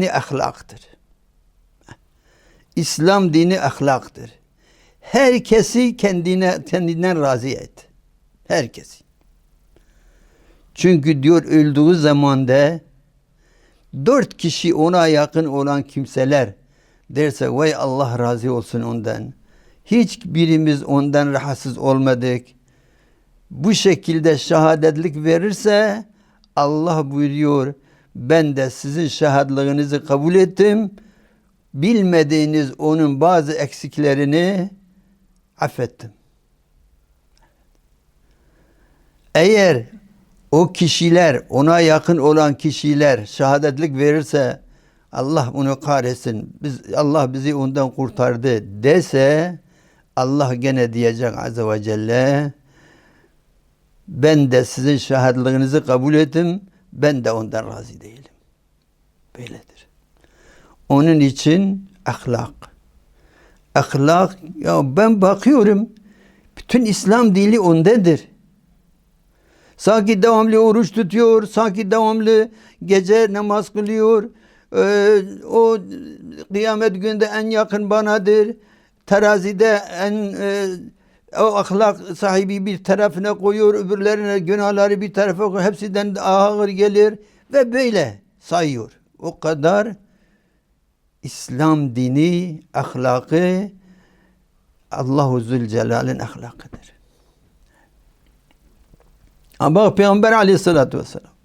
dini ahlaktır. İslam dini ahlaktır. Herkesi kendine kendinden razı et. Herkesi. Çünkü diyor öldüğü zamanda dört kişi ona yakın olan kimseler derse vay Allah razı olsun ondan. Hiçbirimiz ondan rahatsız olmadık. Bu şekilde şehadetlik verirse Allah buyuruyor ben de sizin şehadlığınızı kabul ettim. Bilmediğiniz onun bazı eksiklerini affettim. Eğer o kişiler, ona yakın olan kişiler şehadetlik verirse Allah onu kahretsin. Biz, Allah bizi ondan kurtardı dese Allah gene diyecek Azze ve Celle ben de sizin şehadlığınızı kabul ettim. Ben de ondan razı değilim. Böyledir. Onun için ahlak. Ahlak ya ben bakıyorum bütün İslam dili ondadır. Sanki devamlı oruç tutuyor, sanki devamlı gece namaz kılıyor. Ee, o kıyamet günde en yakın banadır. Terazide en e, o ahlak sahibi bir tarafına koyuyor, öbürlerine günahları bir tarafa koyuyor. Hepsinden ağır gelir ve böyle sayıyor. O kadar İslam dini, ahlakı Allahu Zülcelal'in ahlakıdır. Ama Peygamber aleyhissalatü vesselam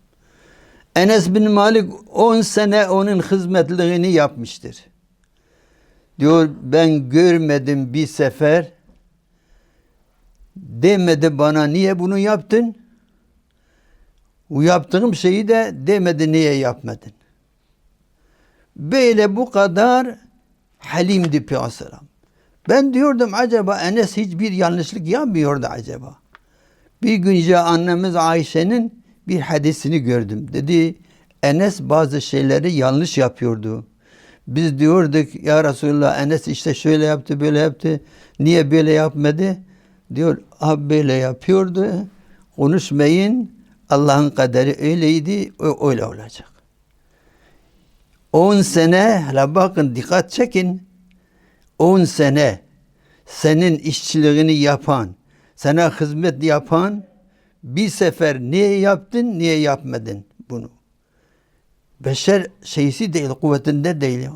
Enes bin Malik 10 sene onun hizmetliğini yapmıştır. Diyor ben görmedim bir sefer demedi bana niye bunu yaptın? O yaptığım şeyi de demedi niye yapmadın? Böyle bu kadar halimdi Peygamber. Ben diyordum acaba Enes hiçbir yanlışlık yapmıyordu acaba. Bir gün önce annemiz Ayşe'nin bir hadisini gördüm. Dedi Enes bazı şeyleri yanlış yapıyordu. Biz diyorduk ya Resulullah Enes işte şöyle yaptı böyle yaptı. Niye böyle yapmadı? Diyor abi böyle yapıyordu. Konuşmayın. Allah'ın kaderi öyleydi. Öyle olacak. 10 sene hala bakın dikkat çekin. 10 sene senin işçiliğini yapan, sana hizmet yapan bir sefer niye yaptın, niye yapmadın bunu? Beşer şeysi değil, kuvvetinde değil.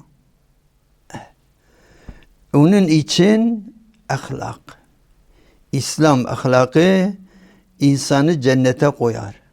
Onun için ahlak. İslam ahlakı insanı cennete koyar.